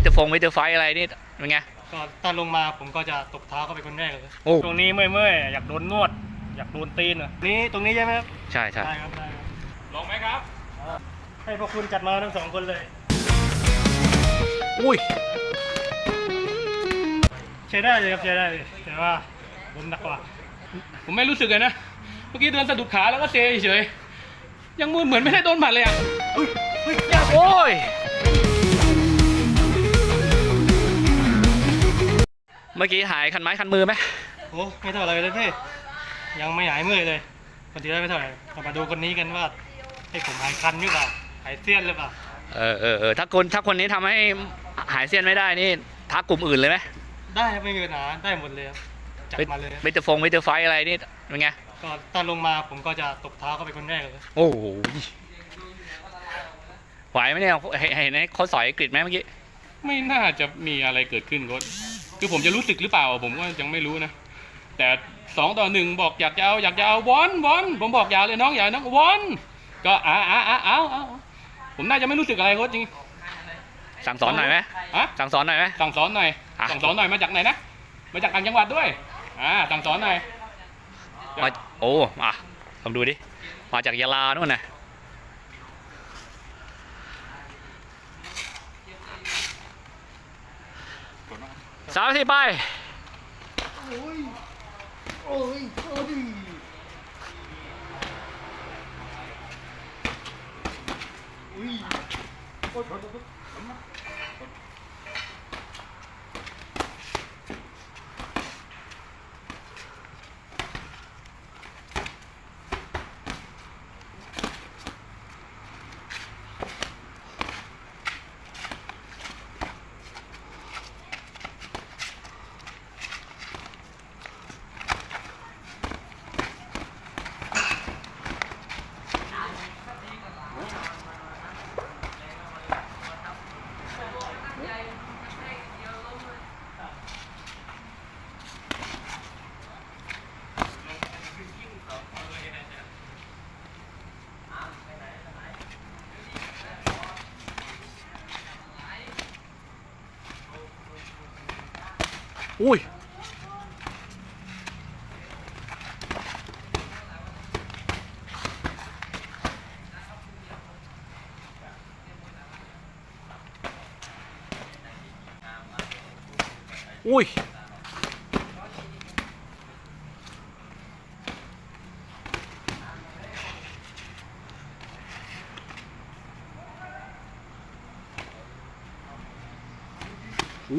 เตอร์ฟงเมเตอร์ไฟอะไรนี่เป็นไง ก็ตอนลงมาผมก็จะตบเท้าเข้าไปคนแรกเลยโอ้ ตรงนี้เมื่อยๆอยากโดนนวด อยากโดนตีนเหรอนี่ตรงนี้ใช่ไหมครับใช่ใช่ได้ครับได้ครับลงไหมครับ ให้พวกคุณจัดมาทั้งสองคนเลย อุ้ยใช้ได้เลยครับใช้ได้เลยแต่ว่าผมหนักกว่า ผมไม่รู้สึกเลยนะ เมื่อกี้เดินสะดุดขาแล้วก็เซเฉยๆยังมือเหมือนไม่ได้โดนหมัดเลยอะ โอ้ย เมื่อกี้หายคันไม้คันมือไหมโอ้ไม่เท่าไหรเลยพี่ยังไม่หายเมื่อยเลยคนที่ได้ไม่เท่าไหร่เรามาดูคนนี้กันว่าให้ผมหายคันหรือเปล่าหายเสี้ยนหรือเปล่าเออเออเออถ้าคนถ้าคนนี้ทำให้หายเส้นไม่ได้นี่ทักกลุ่มอื่นเลยไหมได้ครับไม่มีปัญหาได้หมดเลยครับจัดมาเลยครับเมเตอร์ฟงเมเตอร์ไฟอะไรนี่เป็นไงก็ตอนลงมาผมก็จะตบเท้าเข้าไปคนแรกเลยโอ้โหไหวไหมเนี่ยเห็นเห็นเขาสอยกริดไหมเมื่อกี้ไม่น่าจะมีอะไรเกิดขึ้นก็คื อผมจะรู้สึกหรือเปล่า ผมก็ยังไม่รู้นะ แต่สองต่อหนึ่งบอกอยากจะเอาอยากจะเอาวอนวอนผมบอกอย่าเลยน้องอย่าน้องวอนก็อ่าอ่าอ่าเอาเอาผมน่าจะไม่รู้สึกอะไรโค้ชจริงสั่งสอนหน่อยไหมอะสั่งสอนหน่อยไหมสั่งสอนหน่อยอะสั่งสอนหน่อยมาจากไหนนะมาจากต่างจังหวัดด้วยอ่าสั่งสอนหน่อยมาโอ้อะลองดูดิมาจากยะลานู่นน่ะ สามสิบไปโอุ้ย โอุ้ยโอุ้ยอุ้ย อ๋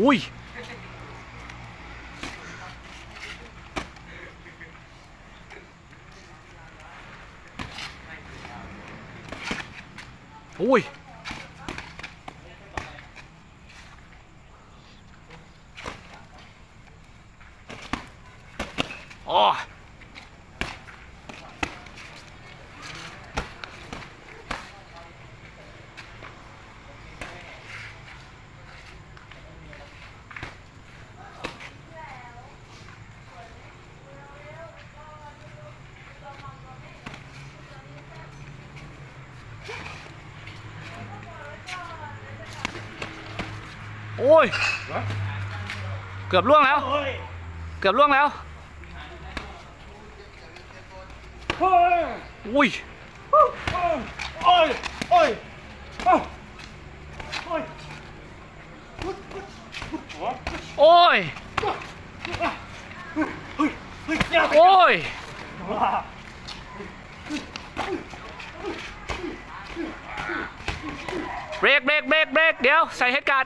อ โอ้ยอ๋อ โอ้ย เกือบล่วงแล้ว เกือบล่วงแล้วโอ้ยอุ้ยโอ้ยโอ้ยโอ้ยโอ้ยโอ้ยเฮ้ยอย่าไปโอ้ยว่าเบรกเบรกเบรกเบรกเดี๋ยว ใส่เฮดการ์ด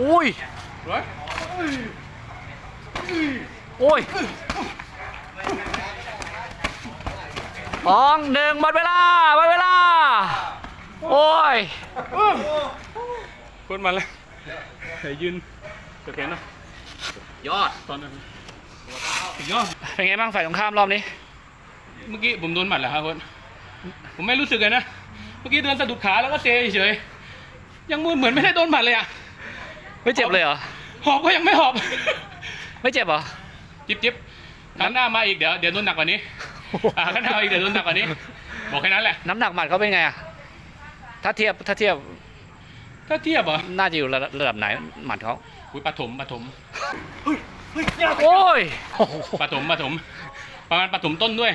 อุ้ยเฮ้ยโอ้ยสองหนึ่งหมดเวลาหมดเวลา โอ้ยโค้ชมาแล้วเฮ้ยยืนเดี๋ยวแขนหนะยอดตอนนั้นสุดยอด เป็นไงบ้างฝ่ายตรงข้ามรอบนี้ เมื่อกี้ผมโดนหมัดเหรอครับโค้ชผมไม่รู้สึกเลยนะ เมื่อกี้เดินสะดุดขาแล้วก็เซเฉยๆยังมือเหมือนไม่ได้โดนหมัดเลยอะ ไม่เจ็บเลยเหรอ หอบก็ยังไม่หอบ ไม่เจ็บเหรอ จิ๊บจิ๊บครั้งหน้ามาอีกเดี๋ยวเดี๋ยวโดนหนักกว่านี้ อ่าขั้นเอาอีกเดี๋ยวโดนหนักกว่านี้ บอกแค่นั้นแหละ น้ำหนักหมัดเขาเป็นไงอะถ้าเทียบถ้าเทียบถ้าเทียบเหรอน่าจะอยู่ระดับระดับไหนหมัดเขาอุ้ยปฐมปฐมโอ้ยโอ้โหปฐมปฐมประมาณปฐมต้นด้วย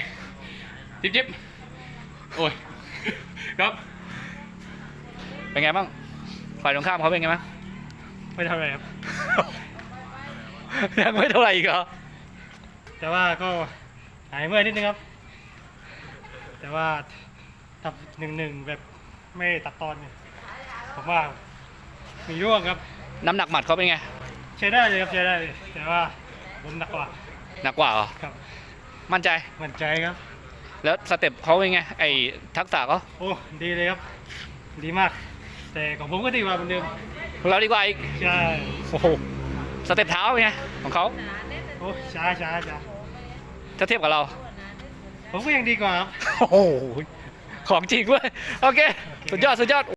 จิ๊บจิ๊บโอ้ย ครับ เป็นไงบ้าง ฝ่ายตรงข้ามเขาเป็นไงบ้าง ไม่เท่าไหร่ครับ ยังไม่เท่าไหร่อีกเหรอ แต่ว่าก็หายเมื่อยนิดนึงครับ แต่ว่าทับหนึ่งหนึ่งแบบไม่ตัดตอนเนี่ยผมว่ามีร่วงครับ น้ำหนักหมัดเขาเป็นไง ใช้ได้เลยครับใช้ได้เลยแต่ว่าผมหนักกว่า หนักกว่าเหรอ ครับ มั่นใจ มั่นใจครับ แล้วสเต็ปเขาเป็นไงไอทักษะเขาโอ้ดีเลยครับ ดีมาก แต่ของผมก็ดีกว่าเหมือนเดิมเราดีกว่าอีกใช่โอ้โหสเต็ปเท้าเป็นไงของเขาโอ้ช้าช้าช้าถ้าเทียบกับเรา ผมก็ยังดีกว่าครับโอ้โหของจริงเว้ยโอเค สุดยอดสุดยอด